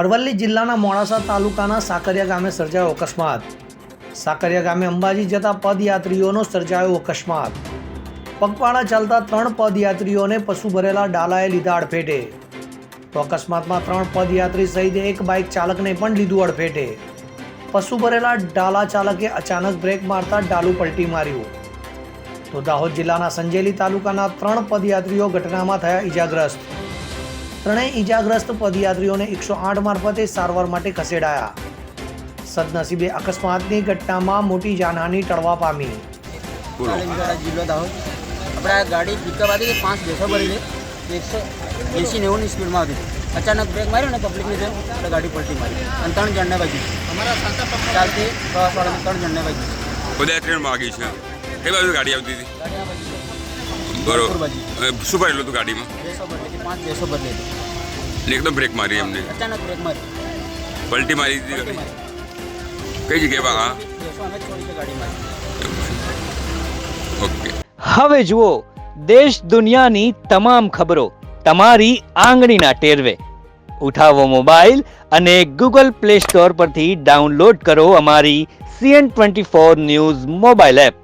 અરવલ્લી જિલ્લાના મોડાસા તાલુકાના સાકરિયા ગામે સર્જાયો અકસ્માત. સાકરિયા ગામે અંબાજી જતા પદયાત્રીઓનો સર્જાયો અકસ્માત. પગપાળા ચાલતા ત્રણ પદયાત્રીઓને પશુ ભરેલા ડાલાએ લીધા અડફેટે. તો અકસ્માતમાં ત્રણ પદયાત્રી સહિત એક બાઇક ચાલકને પણ લીધું અડફેટે. પશુ ભરેલા ડાલા ચાલકે અચાનક બ્રેક મારતા ડાલું પલટી માર્યું. તો દાહોદ જિલ્લાના સંજેલી તાલુકાના ત્રણ પદયાત્રીઓ ઘટનામાં થયા ઈજાગ્રસ્ત. ત્રણેય ઈજાગ્રસ્ત પદયાત્રીઓને એકસો આઠ મારફતે સારવાર માટે ખસેડાયા. સદનસીબે અકસ્માતની ઘટનામાં મોટી જાનહાની ટળવા પામી. જિલ્લો દાહોદ. આપણે આ ગાડી પિકઅપ હતી પાંચ બેસો ભરી છે એકસો એંસી નેવુંની સ્પીડમાં હતી. અચાનક બ્રેક માર્યો ને પબ્લિકની જેમ ગાડી પલટી મારી. અને ત્રણ જણને વાગી ચાલતી ત્રણ જણને વાગી પદયાત્રીને માગી છે. કઈ બાજુ ગાડી આવતી હતી. બરોબર. શું ભરેલું હતું ગાડીમાં? પાંચ બેસો બદલી હતી એકદમ બ્રેક મારી એમને. અચાનક બ્રેક મારી. પલટી મારી દીધી ગાડી. કઈ જગ્યાએ હા ઓકે. હવે જુઓ દેશ દુનિયાની તમામ ખબરો તમારી આંગળીના ટેરવે. ઉઠાવો મોબાઈલ અને ગૂગલ પ્લે સ્ટોર પરથી ડાઉનલોડ કરો અમારી CN twenty four news mobile app.